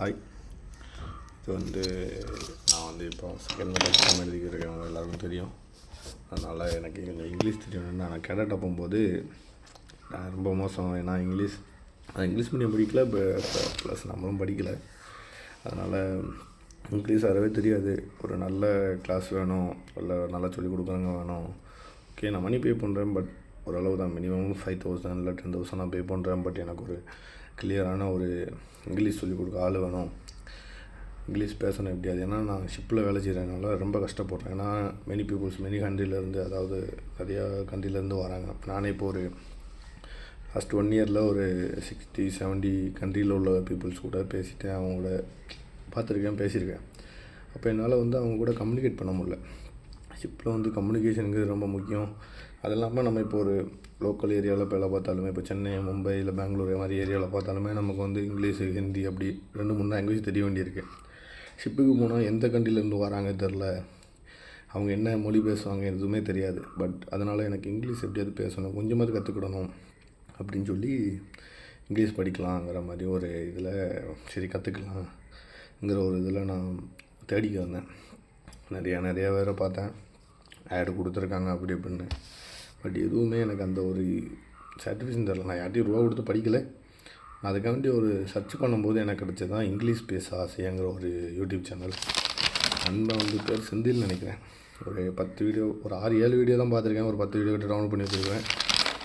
Hi இது வந்து நான் வந்து இப்போ செகண்ட் மந்த் எக்ஸாம் எழுதிக்கிறேன் எல்லாருக்கும் தெரியும். அதனால் எனக்கு கொஞ்சம் இங்கிலீஷ் தெரியணும்னு நான் கேடட் போகும்போது நான் ரொம்ப மோசம். ஏன்னா இங்கிலீஷ் நான் இங்கிலீஷ் மீடியம் படிக்கல. ப்ளஸ் நம்மளும் படிக்கலை. அதனால் இங்கிலீஷ் அறவே தெரியாது. ஒரு நல்ல கிளாஸ் வேணும். இல்லை நல்லா சொல்லிக் கொடுக்குறவங்க வேணும். ஓகே நான் மணி பே பண்ணுறேன் பட் ஓரளவு தான் மினிமம் ஃபைவ் தௌசண்ட் இல்லை டென் தௌசண்ட் நான் பே பண்ணுறேன் பட் எனக்கு ஒரு கிளியரான ஒரு இங்கிலீஷ் சொல்லிக் கொடுக்க ஆள் வேணும். இங்கிலீஷ் பேசணும் எப்படியாது. ஏன்னா நான் ஷிப்பில் வேலை செய்கிறதுனால ரொம்ப கஷ்டப்படுறேன். ஏன்னா மெனி பீப்புள்ஸ் மெனி கண்ட்ரிலேருந்து அதாவது நிறையா கண்ட்ரிலேருந்து வராங்க. நானே இப்போ ஒரு லாஸ்ட் ஒன் இயரில் ஒரு சிக்ஸ்டி செவன்ட்டி கண்ட்ரியில் உள்ள பீப்புள்ஸ் கூட பேசிட்டேன். அவங்க கூட பார்த்துருக்கேன் பேசியிருக்கேன். அப்போ என்னால் வந்து அவங்க கூட கம்யூனிகேட் பண்ண முடியல. ஷிப்பில் வந்து கம்யூனிகேஷனுங்கிறது ரொம்ப முக்கியம். அது இல்லாமல் நம்ம இப்போ ஒரு லோக்கல் ஏரியாவில் இப்போ எல்லாம் பார்த்தாலுமே இப்போ சென்னை மும்பை இல்லை பெங்களூர் மாதிரி ஏரியாவில் பார்த்தாலுமே நமக்கு வந்து இங்கிலீஷு ஹிந்தி அப்படி ரெண்டு மூணு லாங்குவேஜ் தெரிய வேண்டியிருக்கு. ஷிப்புக்கு போனால் எந்த கண்ட்ரிலேருந்து வராங்க தெரில அவங்க என்ன மொழி பேசுவாங்க எதுவுமே தெரியாது. பட் அதனால் எனக்கு இங்கிலீஷ் எப்படியாவது பேசணும் கொஞ்சமாவது கற்றுக்கிடணும் அப்படின்னு சொல்லி இங்கிலீஷ் படிக்கலாங்கிற மாதிரி ஒரு இதில் சரி கற்றுக்கலாங்கிற ஒரு இதில் நான் தேடிக்க வந்தேன். நிறையா நிறையா வேறு பார்த்தேன். ஆடு கொடுத்துருக்காங்க அப்படி இப்படின்னு. பட் எதுவுமே எனக்கு அந்த ஒரு சாட்டிஸ்ஃபேக்ஷன் தரல. நான் யார்ட்டையும் ரூபா கொடுத்து படிக்கலை. நான் அதுக்காண்டி ஒரு சர்ச் பண்ணும்போது எனக்கு கிடச்சது தான் இங்கிலீஷ் பேச ஆசையாங்கிற ஒரு யூடியூப் சேனல் நண்பன் வந்து பேர் செந்தில் நினைக்கிறேன். ஒரு பத்து வீடியோ ஒரு ஆறு ஏழு வீடியோ தான் பார்த்துருக்கேன். ஒரு பத்து வீடியோ கிட்ட டவுன்லோட் பண்ணி வச்சுருக்கேன்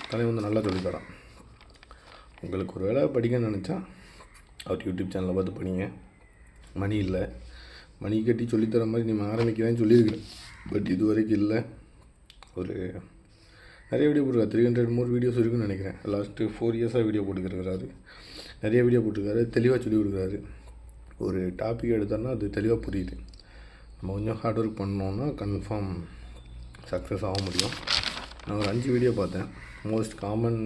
தலைவன் வந்து நல்லா சொல்லித்தரான் உங்களுக்கு ஒரு வேளை படிக்கணும்னு நினச்சா அவர் யூடியூப் சேனலை பார்த்து படிங்க. மணி இல்லை. மணி கட்டி சொல்லித்தர மாதிரி நீ ஆரம்பிக்கிறேன்னு சொல்லியிருக்கிறேன் பட் இது வரைக்கும் இல்லை. ஒரு நிறைய வீடியோ போட்டிருக்காரு. த்ரீ ஹண்ட்ரட் மோர் வீடியோஸ் இருக்குன்னு நினைக்கிறேன். லாஸ்ட்டு ஃபோர் இயர்ஸாக வீடியோ போட்டுக்கிறாரு நிறைய வீடியோ போட்டிருக்காரு. தெளிவாக சொல்லி கொடுக்குறாரு. ஒரு டாபிக் எடுத்தோன்னா அது தெளிவாக புரியுது. நம்ம கொஞ்சம் ஹார்ட் ஒர்க் பண்ணோன்னா கன்ஃபார்ம் சக்ஸஸ் ஆக முடியும். நான் ஒரு அஞ்சு வீடியோ பார்த்தேன். Most common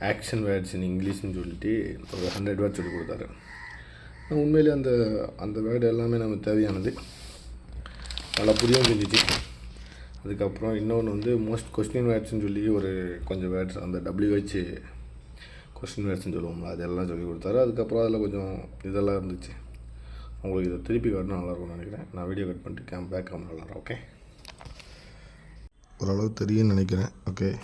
action words in இங்கிலீஷ்னு சொல்லிட்டு ஒரு ஹண்ட்ரட் வேர்ட்ஸ் சொல்லி கொடுத்தாரு. உண்மையிலே அந்த அந்த வேர்டு எல்லாமே நமக்கு தேவையானது. நல்லா புரியவும் செஞ்சிச்சு. அதுக்கப்புறம் இன்னொன்று வந்து மோஸ்ட் கொஸ்டின் வேர்ட்ஸ்னு சொல்லி ஒரு கொஞ்சம் வேர்ட்ஸ் அந்த டபிள்யூஹெச் கொஸ்டின் வேர்ட்ஸ்னு சொல்லுவோம்ல அதெல்லாம் சொல்லி கொடுத்தாரு. அதுக்கப்புறம் அதில் கொஞ்சம் இதெல்லாம் இருந்துச்சு. உங்களுக்கு இதை திருப்பி காட்டினா நல்லாயிருக்கும்னு நினைக்கிறேன். நான் வீடியோ கட் பண்ணிட்டு கேம் பேக் கேம் நல்லா ஓகே ஓரளவு தெரியும்னு நினைக்கிறேன் ஓகே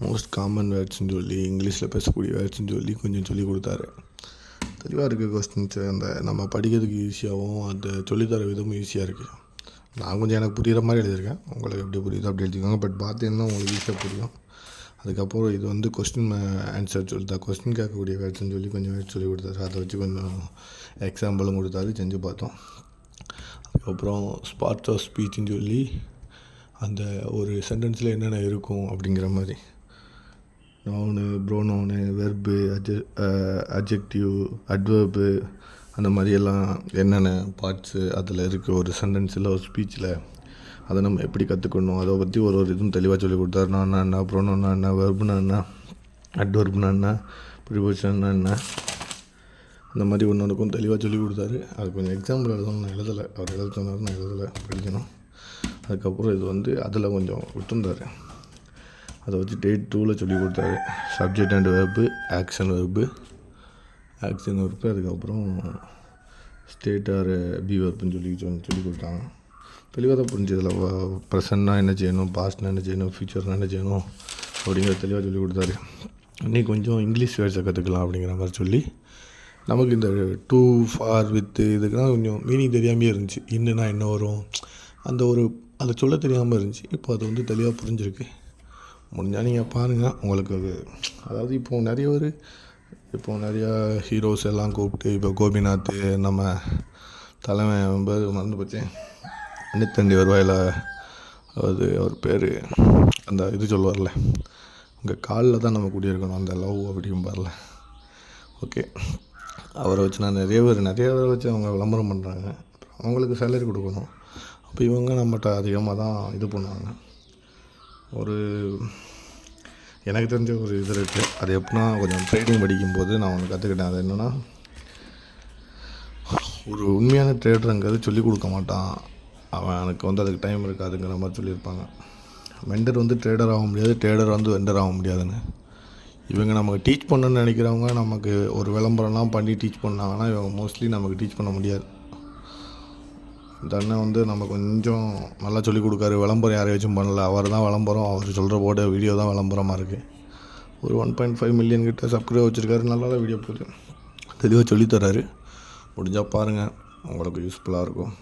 மோஸ்ட் காமன் வேர்ட்ஸ்னு சொல்லி இங்கிலீஷில் பேசக்கூடிய வேர்ட்ஸ்னு சொல்லி கொஞ்சம் சொல்லி கொடுத்தாரு. தெளிவாக இருக்குது கொஸ்டின்ஸு அந்த நம்ம படிக்கிறதுக்கு ஈஸியாகவும் அந்த சொல்லித்தர விதமும் ஈஸியாக இருக்குது நான் கொஞ்சம் எனக்கு புரிகிற மாதிரி எழுதியிருக்கேன். உங்களுக்கு எப்படி புரியுதோ அப்படி எழுதிக்கோங்க. பட் பார்த்தீங்கன்னா உங்களுக்கு ஈஸியாக புரியும். அதுக்கப்புறம் இது வந்து கொஸ்டின் ஆன்சர் சொல்லிட்டா கொஸ்டின் கேட்கக்கூடிய வேர்ட்ஸ்னு சொல்லி கொஞ்சம் வேர்ட்ஸ் சொல்லி கொடுத்தாரு. அதை வச்சு கொஞ்சம் எக்ஸாம்பிளும் கொடுத்தாரு. செஞ்சு பார்த்தோம். அதுக்கப்புறம் ஸ்பார்ட்ஸ் ஆஃப் ஸ்பீச்சுன்னு சொல்லி அந்த ஒரு சென்டென்ஸில் என்னென்ன இருக்கும் அப்படிங்கிற மாதிரி. நவுனு ப்ரோனவுனு வெர்பு அஜெ அஜெக்டிவ் அட்வர்பு அந்த மாதிரியெல்லாம் என்னென்ன பார்ட்ஸு அதில் இருக்குது ஒரு சென்டென்ஸில் ஒரு ஸ்பீச்சில் அதை நம்ம எப்படி கற்றுக்கணும் அதை பற்றி ஒரு ஒரு இதுவும் தெளிவாக சொல்லி கொடுத்தாரு நான் என்ன ப்ரோனோன்னா என்ன வெர்புனா என்ன அட்வர்ப்னா என்ன ப்ரிபோஷன்னா என்ன அந்த மாதிரி ஒன்று ஒன்றுக்கும் தெளிவாக சொல்லி கொடுத்தாரு. அது கொஞ்சம் எக்ஸாம்பிள் எழுதணும் நான் எழுதலை. அவர் எழுத சொன்னார் நான் எழுதலை படிக்கணும். அதுக்கப்புறம் இது வந்து அதில் கொஞ்சம் விட்டுருந்தார் அதை வச்சு டேட் டூவில் சொல்லி கொடுத்தாரு. Subject and verb action verb action verb அதுக்கப்புறம் ஸ்டேட் ஆர் பி வெப்புன்னு சொல்லி சொல்லி கொடுத்தாங்க. தெளிவாக தான் புரிஞ்சதில் ப்ரெசண்ட்னா என்ன செய்யணும்? பாஸ்ட்னா என்ன செய்யணும்? ஃப்யூச்சர்னா என்ன செய்யணும்? அப்படிங்கிற தெளிவாக சொல்லி கொடுத்தாரு. இன்னைக்கு கொஞ்சம் இங்கிலீஷ் வேர்ட்ஸை கற்றுக்கலாம் அப்படிங்கிற மாதிரி சொல்லி நமக்கு இந்த டூ ஃபார் வித்து இதுக்கெலாம் கொஞ்சம் மீனிங் தெரியாமே இருந்துச்சு. இன்னுனா என்ன வரும்? அந்த ஒரு அதை சொல்ல தெரியாமல் இருந்துச்சு. இப்போ அது வந்து தெளிவாக புரிஞ்சிருக்கு. முடிஞ்சால் நீங்கள் பாருங்கள் உங்களுக்கு அது அதாவது இப்போது நிறைய பேர் இப்போது நிறையா ஹீரோஸ் எல்லாம் கூப்பிட்டு இப்போ கோபிநாத் நம்ம தலைவன் பேர் மறந்து போச்சேன் அன்னித்தண்டி வருவாயில் அது அவர் பேர் அந்த இது சொல்லுவார்ல உங்கள் காலில் தான் நம்ம குடியிருக்கணும் அந்த லவ் அப்படிம்பார்ல ஓகே அவரை வச்சு நான் நிறைய பேர் நிறைய பேரை வச்சு அவங்க விளம்பரம் பண்ணுறாங்க அவங்களுக்கு சேலரி கொடுக்கணும். அப்போ இவங்க நம்மகிட்ட அதிகமாக தான் இது பண்ணுவாங்க. ஒரு எனக்கு தெரிஞ்ச ஒரு இது இருக்குது அது எப்படின்னா கொஞ்சம் ட்ரேடிங் படிக்கும்போது நான் ஒன்று கற்றுக்கிட்டேன் அது என்னென்னா ஒரு உண்மையான ட்ரேடருங்கிறது சொல்லிக் கொடுக்க மாட்டான். அவன் எனக்கு வந்து அதுக்கு டைம் இருக்காதுங்கிற மாதிரி சொல்லியிருப்பாங்க. வெண்டர் வந்து ட்ரேடர் ஆக முடியாது ட்ரேடர் வந்து வெண்டர் ஆக முடியாதுன்னு. இவங்க நமக்கு டீச் பண்ணணும்னு நினைக்கிறவங்க நமக்கு ஒரு விளம்பரம்லாம் பண்ணி டீச் பண்ணாங்கன்னா இவங்க மோஸ்ட்லி நமக்கு டீச் பண்ண முடியாது. இந்த அண்ணன் வந்து நம்ம கொஞ்சம் நல்லா சொல்லிக் கொடுக்காரு. விளம்பரம் யாரையாச்சும் பண்ணல. அவர் தான் விளம்பரம். அவர் சொல்கிற போட வீடியோ தான் விளம்பரமாக இருக்குது ஒரு ஒன் பாயிண்ட் ஃபைவ் மில்லியன் கிட்ட சப்ஸ்கிரைப் வச்சுருக்காரு. நல்லா வீடியோ போகுது. தெளிவாக சொல்லித்தராரு முடிஞ்சால் பாருங்கள் உங்களுக்கு யூஸ்ஃபுல்லாக இருக்கும்.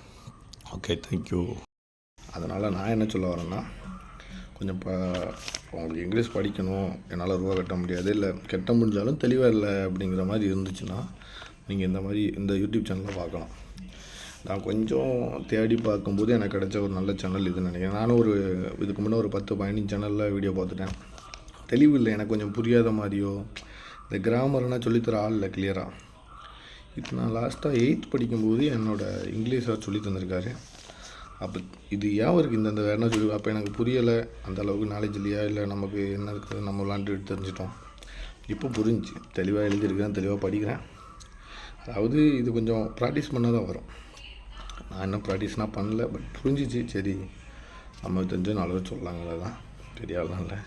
ஓகே தேங்க்யூ அதனால் நான் என்ன சொல்ல வரேன்னா கொஞ்சம் இப்போ உங்களுக்கு இங்கிலீஷ் படிக்கணும். என்னால் ரூபா கட்ட முடியாது. இல்லை கெட்ட முடிஞ்சாலும் தெளிவாக இல்லை அப்படிங்கிற மாதிரி இருந்துச்சுன்னா நீங்கள் இந்த மாதிரி இந்த யூடியூப் சேனலை பார்க்கலாம். நான் கொஞ்சம் தேடி பார்க்கும்போது எனக்கு கிடைச்ச ஒரு நல்ல சேனல் இதுன்னு நினைக்கிறேன். நானும் ஒரு இதுக்கு முன்னே ஒரு பத்து பதினஞ்சு சேனலில் வீடியோ பார்த்துட்டேன். தெளிவு இல்லை எனக்கு கொஞ்சம் புரியாத மாதிரியோ இந்த கிராமர்னால் சொல்லித்தர ஆள் இல்லை கிளியராக இப்போ நான் லாஸ்ட்டாக எயித் படிக்கும்போது என்னோடய இங்கிலீஷாக சொல்லி தந்திருக்காரு. அப்போ இது ஏன் இருக்கு இந்தந்த வேணா சொல்லி அப்போ எனக்கு புரியலை. அந்த அளவுக்கு நாலேஜ் இல்லையா? இல்லை நமக்கு என்ன இருக்குது? நம்ம விளாண்டு தெரிஞ்சிட்டோம். இப்போ புரிஞ்சு தெளிவாக எழுதியிருக்கிறேன் தெளிவாக படிக்கிறேன். அதாவது இது கொஞ்சம் ப்ராக்டிஸ் பண்ணால் தான் வரும். நான் இன்னும் ப்ராக்டிஸ்னால் பண்ணல பட் புரிஞ்சிச்சு. சரி நம்ம தெரிஞ்ச நாலு சொல்லலாங்களே தான் தெரியாதலாம் இல்லை.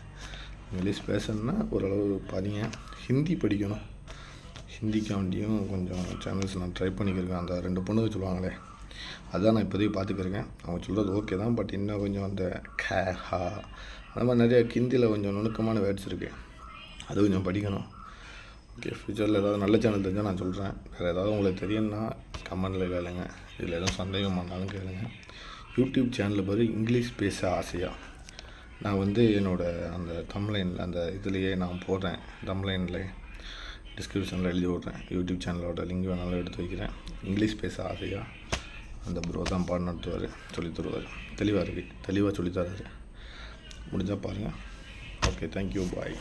இங்கிலீஷ் பேசணுன்னா ஓரளவு பாதிங்க ஹிந்தி படிக்கணும். ஹிந்திக்காண்டியும் கொஞ்சம் சேனல்ஸ் நான் ட்ரை பண்ணிக்கிருக்கேன். அந்த ரெண்டு பொண்ணுங்க சொல்லுவாங்களே அதான் நான் இப்போதைக்கு பார்த்துக்கிருக்கேன். அவங்க சொல்கிறது ஓகே தான் பட் இன்னும் கொஞ்சம் அந்த கே ஹா அந்த மாதிரி நிறைய ஹிந்தியில் கொஞ்சம் நுணுக்கமான வேர்ட்ஸ் இருக்குது அது கொஞ்சம் படிக்கணும். ஓகே ஃப்யூச்சரில் ஏதாவது நல்ல சேனல் தெரிஞ்சால் நான் சொல்கிறேன் வேறு ஏதாவது உங்களுக்கு தெரியும்னா கமெண்டில் கேளுங்க. இதில் எதுவும் சந்தேகம் பண்ணாலும் கேளுங்க. யூடியூப் சேனலில் பாரு இங்கிலீஷ் பேச ஆசையாக நான் வந்து என்னோடய அந்த தம்லைனில் அந்த இதுலேயே நான் போடுறேன். தம்லைனில் டிஸ்கிரிப்ஷனில் எழுதி விட்றேன். யூடியூப் சேனலோட லிங்க் வேணாலும் எடுத்து வைக்கிறேன். இங்கிலீஷ் பேச ஆசையாக அந்த ப்ரோ தான் பாடம் நடத்துவார் சொல்லித் தருவார். தெளிவாக இருக்குது தெளிவாக சொல்லித்தராரு முடிஞ்சால் பாருங்கள் ஓகே தேங்க்யூ பாய்